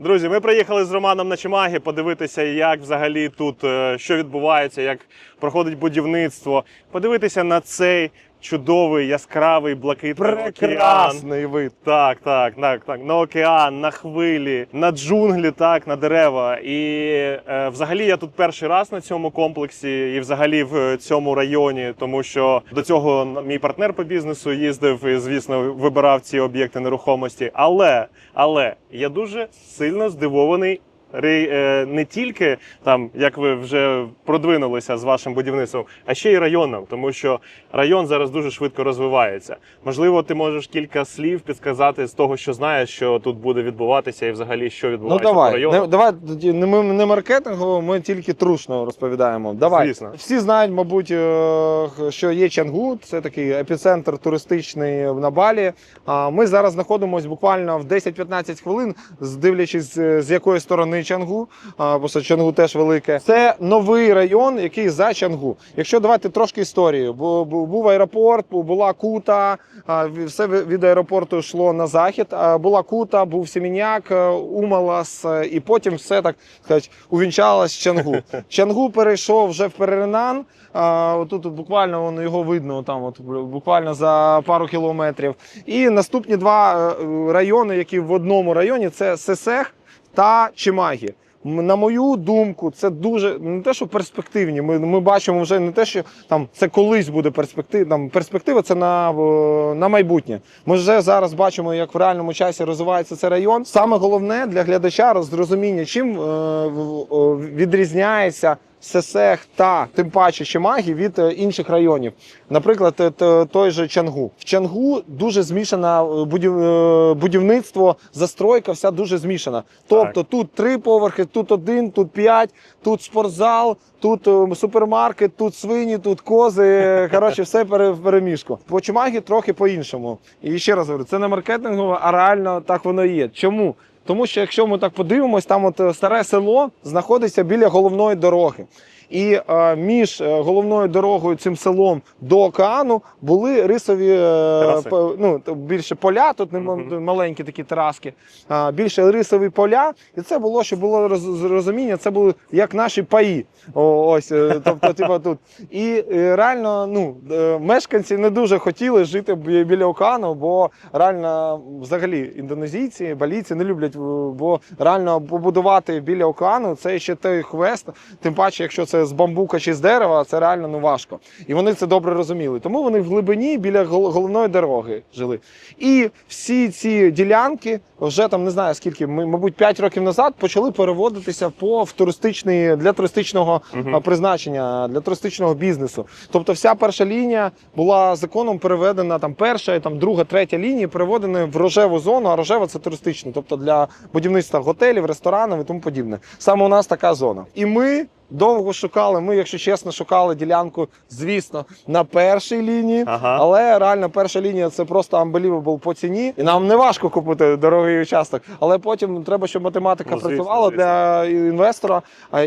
Друзі, ми приїхали з Романом на Чимагі подивитися, як взагалі тут е, що відбувається, як проходить будівництво, подивитися на цей чудовий яскравий блакитний океан. Вид. Так, так, так, так. На океан, на хвилі, на джунглі, так, на дерева. І е, взагалі я тут перший раз на цьому комплексі і взагалі в цьому районі, тому що до цього мій партнер по бізнесу їздив і, звісно, вибирав ці об'єкти нерухомості. Але, але я дуже сильно здивований. Е, Не тільки там, як ви вже продвинулися з вашим будівництвом, а ще й районом, тому що район зараз дуже швидко розвивається. Можливо, ти можеш кілька слів підказати з того, що знаєш, що тут буде відбуватися, і взагалі що Ну відбувається по давай, району. не, давай тоді не ми не маркетингово, ми тільки трушно розповідаємо. Давай. Звісно. Всі знають, мабуть, е, що є Чангу, це такий епіцентр туристичний на Балі. А ми зараз знаходимося буквально в 10-15 хвилин, здивлячись, е, з якої сторони Чангу, бо Чангу теж велике. Це новий район, який за Чангу. Якщо давати трошки історію, бо був аеропорт, була кута, все від аеропорту йшло на захід. Була кута, був Сіміняк, е, Умалас, е, і потім все так сказати, увінчалось Чангу. Чангу перейшов вже в Переринан. Тут буквально воно його видно там, от буквально за пару кілометрів. І наступні два е, райони, які в одному районі, це Сесех та Чимагі. М, На мою думку, це дуже не те, що перспективні. Ми, ми бачимо вже не те, що там це колись буде перспектив. Перспектива це на, на майбутнє. Ми вже зараз бачимо, як в реальному часі розвивається цей район. Саме головне для глядача зрозуміння, чим е, відрізняється. Сесех та тим паче Чимагі від е, інших районів. Наприклад, е, той же Чангу. В Чангу дуже змішана е, будів... будівництво, застройка, вся дуже змішана. Тобто тут три поверхи, тут один, тут п'ять, тут спортзал, тут супермаркет, тут свині, тут кози. Коротше, все пере- в переміжку. По Чимагі трохи по-іншому. І ще раз говорю, це не маркетингово, а реально так воно і є. Чому? Тому що якщо ми так подивимось, там от е, старе село знаходиться біля головної дороги. І е, між е, головною дорогою цим селом до океану були рисові е, Тераси. ну, більше поля, тут не м- Мгм. маленькі такі тераски, більше рисові поля. І це було, щоб було роз- розуміння, це були як наші паї. Ось, тобто, типу, тут. І реально ну, мешканці не дуже хотіли жити бі- біля океану, бо реально взагалі індонезійці, балійці не люблять, бо реально побудувати біля океану це ще той квест. Тим паче, якщо це з бамбука чи з дерева, це реально ну, важко. І вони це добре розуміли. Тому вони в глибині біля головної дороги жили. І всі ці ділянки вже там не знаю скільки, ми, мабуть, 5 років назад почали переводитися по в туристичний для туристичного а, призначення, для туристичного бізнесу. Тобто, вся перша лінія була законом переведена там перша, і там друга, третя лінії переведені в рожеву зону, а рожева це туристична, тобто для будівництва готелів, ресторанів і тому подібне. Саме у нас така зона. І ми. Довго шукали. Ми, якщо чесно, шукали ділянку, звісно, на першій лінії. Ага. Але реально перша лінія це просто unbelievable по ціні. І нам не важко купити дорогий участок. Але потім треба, щоб математика Ну, звісно, працювала звісно. для інвестора.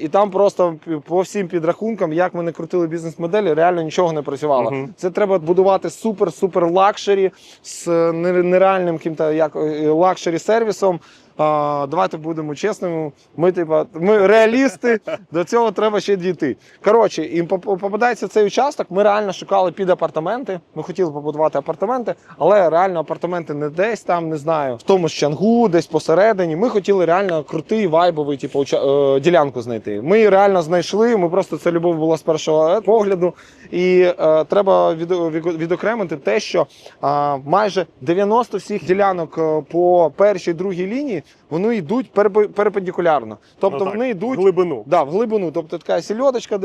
І там просто по всім підрахункам, як ми не крутили бізнес-моделі, реально нічого не працювало. Мгм. Це треба будувати супер-супер лакшері з е, нереальним ким-то як е, лакшері сервісом. Давайте будемо чесними. Ми, типа, ми реалісти, до цього треба ще дійти. Коротше, і поп- попадається цей участок. Ми реально шукали під апартаменти. Ми хотіли побудувати апартаменти, але реально апартаменти не десь там, не знаю, в тому ж Чангу, десь посередині. Ми хотіли реально крутий вайбовий, типу, е, ділянку знайти. Ми реально знайшли. Ми просто це любов була з першого е, погляду. І е, треба від, від- відокремити те, що е, майже 90 всіх ділянок е, по першій другій лінії вони йдуть перпендикулярно. Тобто Ну так, вони йдуть в глибину. Да, в глибину, тобто така сільодочка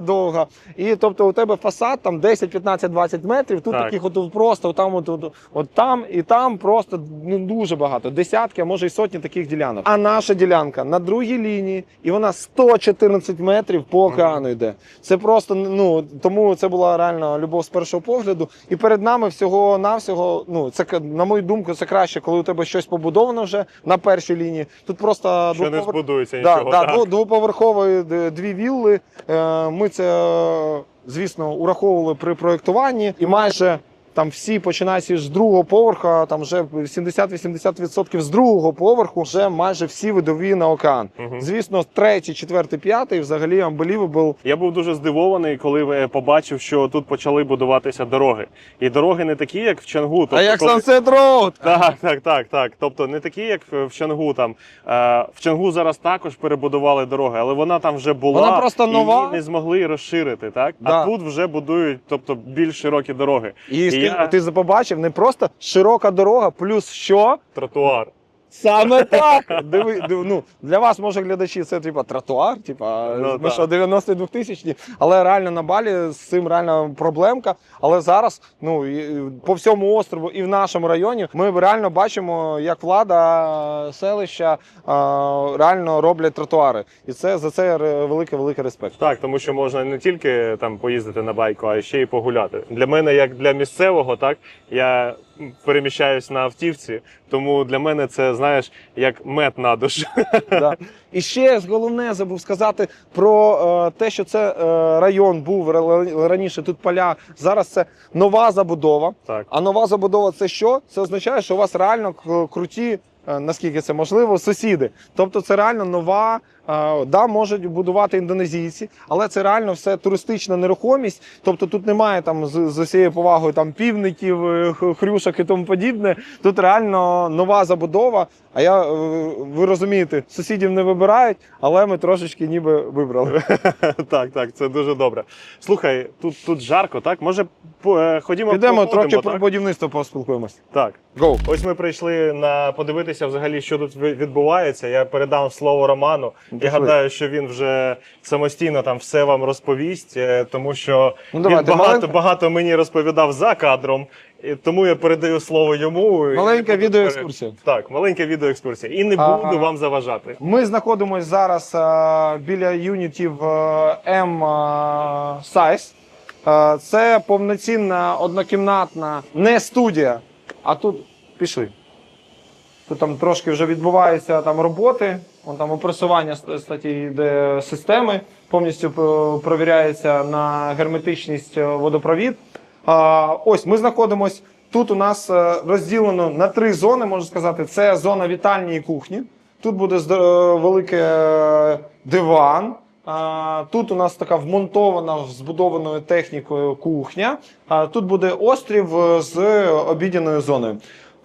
довга. І тобто у тебе фасад там 10, 15, 20 метрів. Тут Так. таких от просто там, от, от, от там і там просто ну, дуже багато. Десятки, а може й сотні таких ділянок. А наша ділянка на другій лінії, і вона 114 метрів по океану йде. Це просто ну тому це була реально любов з першого погляду. І перед нами всього навсього, ну це на мою думку, це краще, коли у тебе щось побудовано вже на першій лінії. Тут просто Що не збудується Да, нічого. да, так. дво- двоповерхові дві вілли. Е, Ми це, е, звісно, ураховували при проєктуванні. І майже Там всі починаючи з другого поверха, там вже 70-80% з другого поверху вже майже всі видові на океан. Мгм. Звісно, третій, четвертий, п'ятий взагалі unbelievable. Я був дуже здивований, коли е, побачив, що тут почали будуватися дороги. І дороги не такі, як в Чангу. Тобто, а як коли- Sunset Road? Так, так, так, так. Тобто не такі, як в Чангу. Там е, в Чангу зараз також перебудували дороги, але вона там вже була Вона просто і нова. її не змогли розширити. Так Да. а тут вже будують, тобто більш широкі дороги. І, я- ти побачив не просто широка дорога, плюс що? Тротуар. Саме так. Диви, диви, ну, для вас, може, глядачі, це типа тротуар, типа Ну, ми так. що 92 тисячні, але реально на балі з цим реально проблемка. Але зараз, ну і- і по всьому острову і в нашому районі, ми реально бачимо, як влада селища а, реально роблять тротуари. І це за це великий великий респект. Так, тому що можна не тільки там поїздити на байку, а ще й погуляти. Для мене, як для місцевого, так я переміщаюсь на автівці, тому для мене це знаєш як мед на душу. Да. І ще головне забув сказати про е, те, що це е, район був ра- раніше тут поля. Зараз це нова забудова. Так. А нова забудова це що? Це означає, що у вас реально круті, наскільки це можливо, сусіди. Тобто це реально нова. е, Да, можуть будувати індонезійці, але це реально все туристична нерухомість. Тобто тут немає там з, з усією повагою там півників, е, хрюшок і тому подібне. Тут реально нова забудова. А я е, ви розумієте, сусідів не вибирають, але ми трошечки ніби вибрали. так, так, це дуже добре. Слухай, тут, тут жарко, так? Може, е, ходімо Підемо трохи про будівництво поспілкуємось. Так. Go! Ось ми прийшли на подивитися взагалі, що тут відбувається. Я передам слово Роману. Я Пішли. гадаю, що він вже самостійно там все вам розповість, е, тому що Ну, він багато, маленька- багато мені розповідав за кадром. І тому я передаю слово йому. Маленька відеоекскурсія. Так, маленька відеоекскурсія. І не А- буду вам заважати. Ми знаходимося зараз е, біля юнітів M е, Size. Це повноцінна однокімнатна не студія, а тут пішли. Тут там трошки вже відбуваються там роботи. Вон там опресування статі йде системи, повністю е, провіряється на герметичність е, водопровід. А, ось ми знаходимось. Тут у нас е, розділено на три зони, можна сказати. Це зона вітальні і кухні. Тут буде великий диван. Тут у нас така вмонтована збудованою технікою кухня. Тут буде острів з обідяною зоною.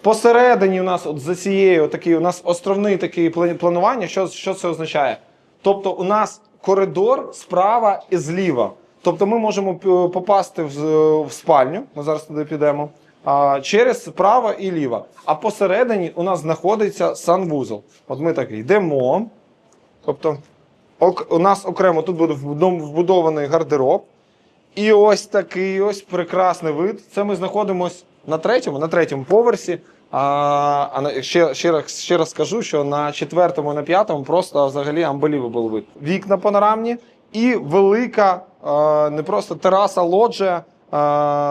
Посередині у нас, от за цією, такий у нас островний такий план- планування. Що, що це означає? Тобто, у нас коридор справа і зліва. Тобто, ми можемо попасти в, в спальню. Ми зараз туди підемо. Через справа і ліва. А посередині у нас знаходиться санвузол. От ми так йдемо. Тобто, ок, у нас окремо тут буде вбудований гардероб. І ось такий ось прекрасний вид. Це ми знаходимося на третьому, на третьому поверсі. А, а ще, ще, раз, ще раз скажу, що на четвертому, на п'ятому просто взагалі unbelievable вид. Вікна панорамні і велика е, не просто тераса, лоджія.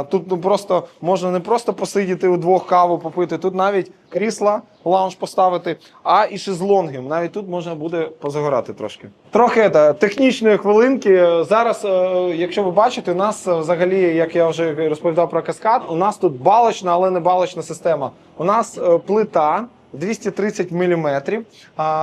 Тут ну, просто можна не просто посидіти у двох каву попити, тут навіть крісла, лаунж поставити, а і шезлонги. Навіть тут можна буде позагорати трошки. Трохи ета, технічної хвилинки. Зараз, е, якщо ви бачите, у нас е, взагалі, як я вже розповідав про каскад, у нас тут балочна, але не балочна система. У нас е, плита. 230 мм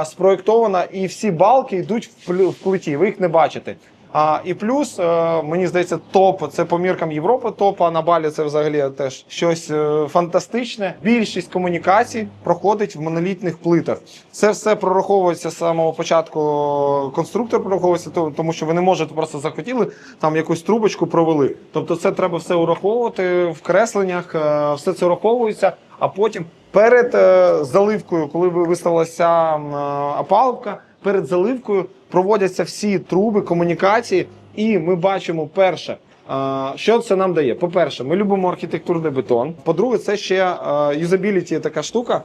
спроєктована, і всі балки йдуть в плиті. Ви їх не бачите. А, і плюс, е, мені здається, топ це по міркам Європи. Топ, а на балі це взагалі теж щось е, фантастичне. Більшість комунікацій проходить в монолітних плитах. Це все прораховується з самого початку. Конструктор прораховується, тому що ви не можете просто захотіли там якусь трубочку провели. Тобто, це треба все ураховувати в кресленнях, е, все це ураховується, а потім. Перед заливкою, коли ви виставилася опалубка, перед заливкою проводяться всі труби, комунікації, і ми бачимо перше. Що це нам дає? По-перше, ми любимо архітектурний бетон. По-друге, це ще юзабіліті така штука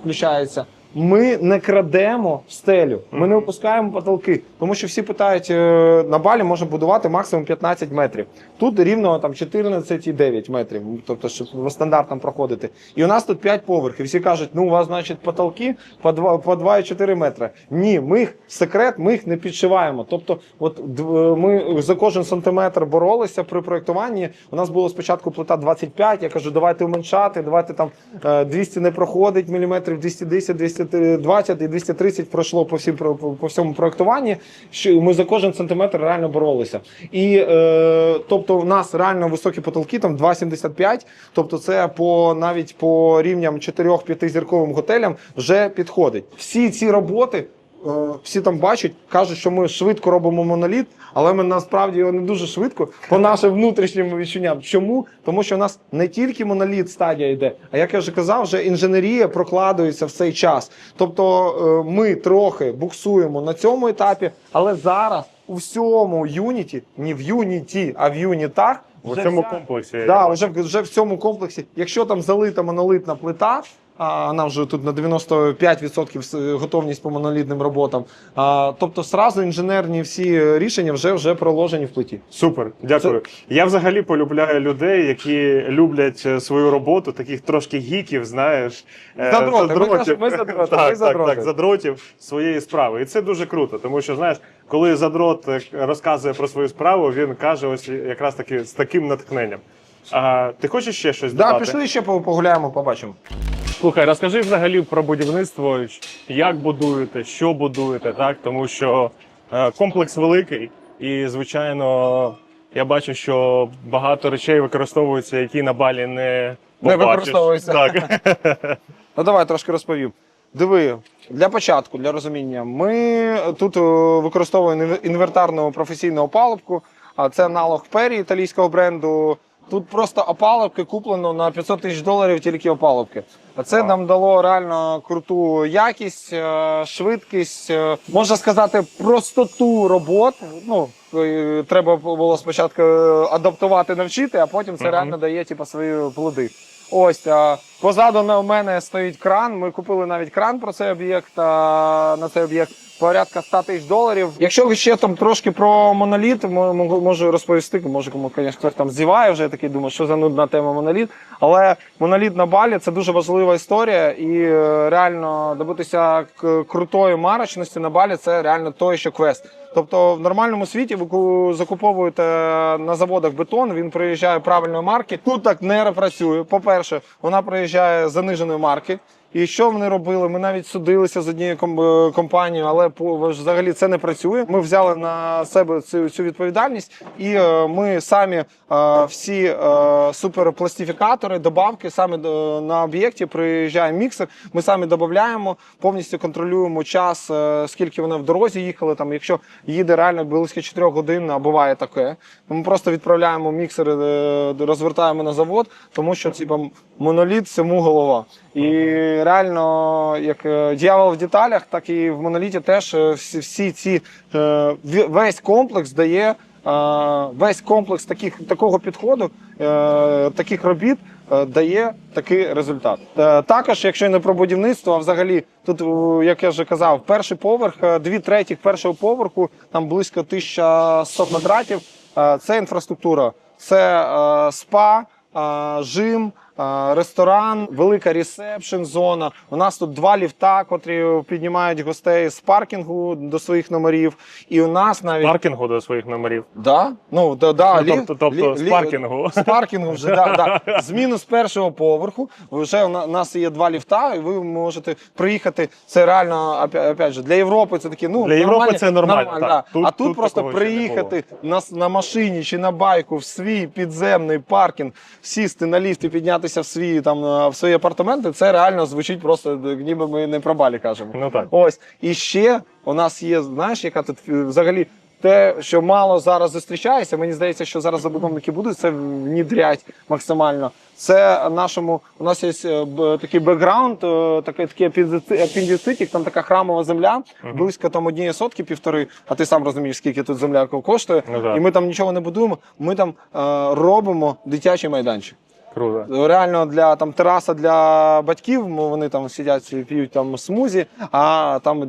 включається. Ми не крадемо стелю, ми не опускаємо потолки, тому що всі питають, е, на балі можна будувати максимум 15 метрів. Тут рівно там 14,9 метрів, тобто щоб стандартам проходити. І у нас тут 5 поверхів. Всі кажуть, ну у вас значить потолки по 2, по 2,4 метри. Ні, ми їх секрет, ми їх не підшиваємо. Тобто, от ми за кожен сантиметр боролися при проєктуванні. У нас було спочатку плита 25, я кажу, давайте уменшати, давайте там е, 200 не проходить міліметрів, 210, 220 і 230 пройшло по всім по, всьому проєктуванні. Що ми за кожен сантиметр реально боролися. І е, тобто, у нас реально високі потолки, там 2,75, тобто це по навіть по рівням 4-5 зірковим готелям вже підходить. Всі ці роботи. Е, Всі там бачать, кажуть, що ми швидко робимо моноліт, але ми насправді його не дуже швидко по нашим внутрішнім відчуттям. Чому? Тому що у нас не тільки моноліт стадія йде, а як я вже казав, вже інженерія прокладується в цей час. Тобто е, ми трохи буксуємо на цьому етапі, але зараз у всьому юніті, не в юніті, а в юнітах. В цьому комплексі. Да, вже, вже в цьому комплексі, якщо там залита монолитна плита, а вона вже тут на 95% с- готовність по монолітним роботам. А, тобто, сразу інженерні всі рішення вже, вже проложені в плиті. Супер, дякую. Я взагалі полюбляю людей, які люблять е, свою роботу, таких трошки гіків, знаєш. е, Задроти. Ми ми задроти, ми Так, так, так, задротів своєї справи. І це дуже круто, тому що знаєш, коли задрот е, розказує про свою справу, він каже ось якраз таки з таким натхненням. А, ти хочеш ще щось Да, пішли ще по- погуляємо, побачимо. Слухай, розкажи взагалі про будівництво, як будуєте, що будуєте, так? Тому що е, комплекс великий, і, звичайно, я бачу, що багато речей використовуються, які на балі не Не побачиш. використовуються. Так. Ну давай трошки розповім. Диви, для початку, для розуміння, ми тут е, використовуємо інвер- інвертарну професійну опалубку, а це аналог Пері італійського бренду. Тут просто опалубки куплено на 500 тисяч доларів тільки опалубки. А це нам дало реально круту якість, е, швидкість, е, можна сказати, простоту робот. Ну, е, треба було спочатку адаптувати, навчити, а потім це реально дає типу, свої плоди. Ось позаду на мене стоїть кран. Ми купили навіть кран про цей об'єкт на цей об'єкт порядка 100 тисяч доларів. Якщо ви ще там трошки про моноліт, мо- мо- можу розповісти. Може, кому хтось там зіває вже такий думаю, що за нудна тема моноліт. Але моноліт на балі це дуже важлива історія, і е, реально добитися крутої марочності на балі це реально той, що квест. Тобто в нормальному світі ви закуповуєте на заводах бетон, він приїжджає правильної марки. Тут так не працює. По-перше, вона приїжджає з заниженої марки. І що вони робили? Ми навіть судилися з однією е, компанією, але взагалі це не працює. Ми взяли на себе цю, цю відповідальність, і е, ми самі е, всі суперпластифікатори, добавки саме на об'єкті приїжджає міксер. Ми самі додаємо, повністю контролюємо час, скільки вони в дорозі їхали. Там, якщо їде реально близько 4 годин, а буває таке. Ми просто відправляємо міксер, е, розвертаємо на завод, тому що типа, моноліт всьому голова. І реально, як е, дьявол в деталях, так і в моноліті теж е, всі, ці е, весь комплекс дає. Весь комплекс таких, такого підходу, таких робіт дає такий результат. Також, якщо не про будівництво, а взагалі тут, як я вже казав, перший поверх, дві третіх першого поверху, там близько 1100 квадратів. Це інфраструктура, це спа, жим. Ресторан, велика ресепшн зона. У нас тут два ліфта, котрі піднімають гостей з паркінгу до своїх номерів. І у нас навіть Паркінгу до своїх номерів. Да? Ну, да, да, Ну, ліфт- тобто, тобто лі- з лі- паркінгу. З паркінгу вже, да, да. З мінус першого поверху. Вже у на- нас є два ліфта, і ви можете приїхати. Це реально, опя- опять же, для Європи це такі, ну, Для Європи нормальні- це нормально, так. да. Тут- а тут, тут просто такого ще не приїхати на, с- на машині чи на байку в свій підземний паркінг, сісти на ліфт і піднятися в свої там е, в свої апартаменти, це реально звучить просто, ніби ми не про балі кажемо. Ну так. Ось і ще у нас є, знаєш, яка тут е, взагалі. Те, що мало зараз зустрічається, мені здається, що зараз забудовники будуть це внідрять максимально. Це нашому у нас є е, такий бекграунд, е, такий такий апендици- там така храмова земля, близько там однієї сотки, півтори. А ти сам розумієш, скільки тут земля коштує. Ну. І ми там нічого не будуємо. Ми там е, робимо дитячий майданчик. Круто. Реально для там тераса для батьків, вони там сидять і п'ють там смузі, а там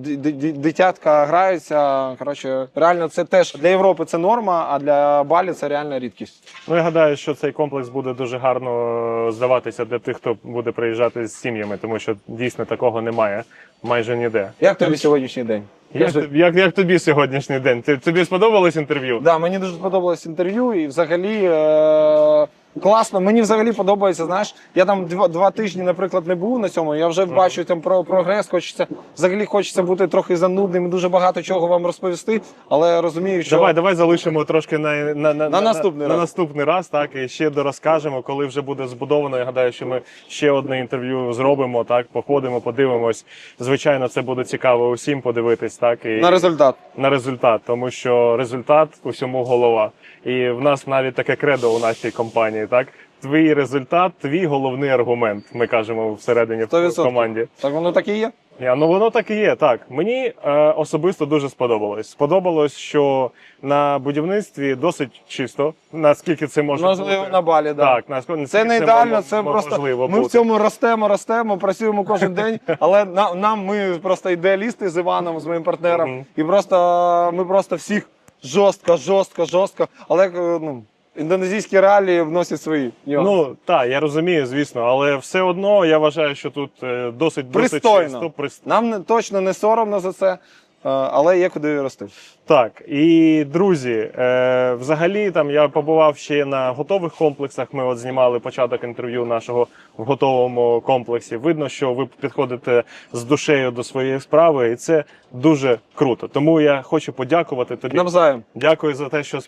дитятка граються. Коротше, реально це теж для Європи це норма, а для Балі це реально рідкість. Ну, я гадаю, що цей комплекс буде дуже гарно здаватися для тих, хто буде приїжджати з сім'ями, тому що дійсно такого немає майже ніде. Як тобі сьогоднішній день? Як, як, як тобі сьогоднішній день? Тобі сподобалось інтерв'ю? Да, мені дуже сподобалось інтерв'ю, і взагалі е- класно. Мені взагалі подобається. Знаєш, я там два, два тижні, наприклад, не був на цьому. Я вже бачу там про прогрес. Хочеться взагалі хочеться бути трохи занудним, дуже багато чого вам розповісти, але розумію, що Давай, давай залишимо трошки на, на, на, На наступний на, раз. наступний раз, так, і ще дорозкажемо, коли вже буде збудовано. Я гадаю, що ми ще одне інтерв'ю зробимо, так, походимо, подивимось. Звичайно, це буде цікаво усім подивитись, так, і на результат. на результат, тому що результат усьому голова. І в нас навіть таке кредо у нашій компанії, так? Твій результат, твій головний аргумент, ми кажемо всередині в 100%. команді. Так воно так і є. Я, ну воно так і є. Так мені е, особисто дуже сподобалось. Сподобалось, що на будівництві досить чисто, наскільки це може Можливо, бути. на балі, да. Так, наскільки Це не ідеально, це мо- просто можливо ми в цьому ростемо, ростемо, працюємо кожен день. Але нам, нам ми просто ідеалісти з Іваном, з моїм партнером, і просто ми просто всіх жорстко, жорстко, жорстко. Але е, ну, індонезійські реалії вносять свої нюанси. Ну так, я розумію, звісно, але все одно я вважаю, що тут е, досить досить Пристойно. чисто, пристойно. Нам не, точно не соромно за це, але є куди рости. Так, і друзі, е, взагалі там я побував ще на готових комплексах. Ми от знімали початок інтерв'ю нашого в готовому комплексі. Видно, що ви підходите з душею до своєї справи, і це дуже круто. Тому я хочу подякувати тобі. Навзаєм. Дякую за те, що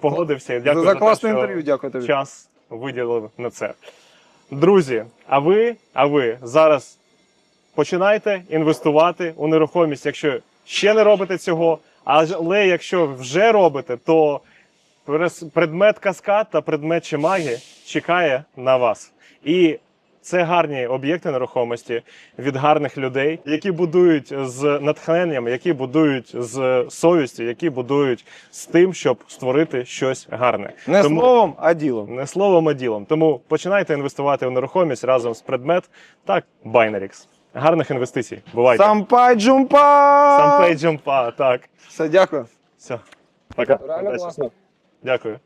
погодився. Дякую за за, класне інтерв'ю, дякую тобі. час виділив на це. Друзі, а ви, а ви зараз починайте інвестувати у нерухомість, якщо ще не робите цього. Але якщо вже робите, то предмет каскад та предмет Чимаги чекає на вас. І це гарні об'єкти нерухомості від гарних людей, які будують з натхненням, які будують з совістю, які будують з тим, щоб створити щось гарне. Не Тому- словом, а ділом. не словом, а ділом. Тому починайте інвестувати в нерухомість разом з предмет та Binarix. Гарних інвестицій. Бувайте. Сампай джумпа! Сам джумпа, па. Так. Все, дякую. Все. Пока. Реально Удачі. Дякую.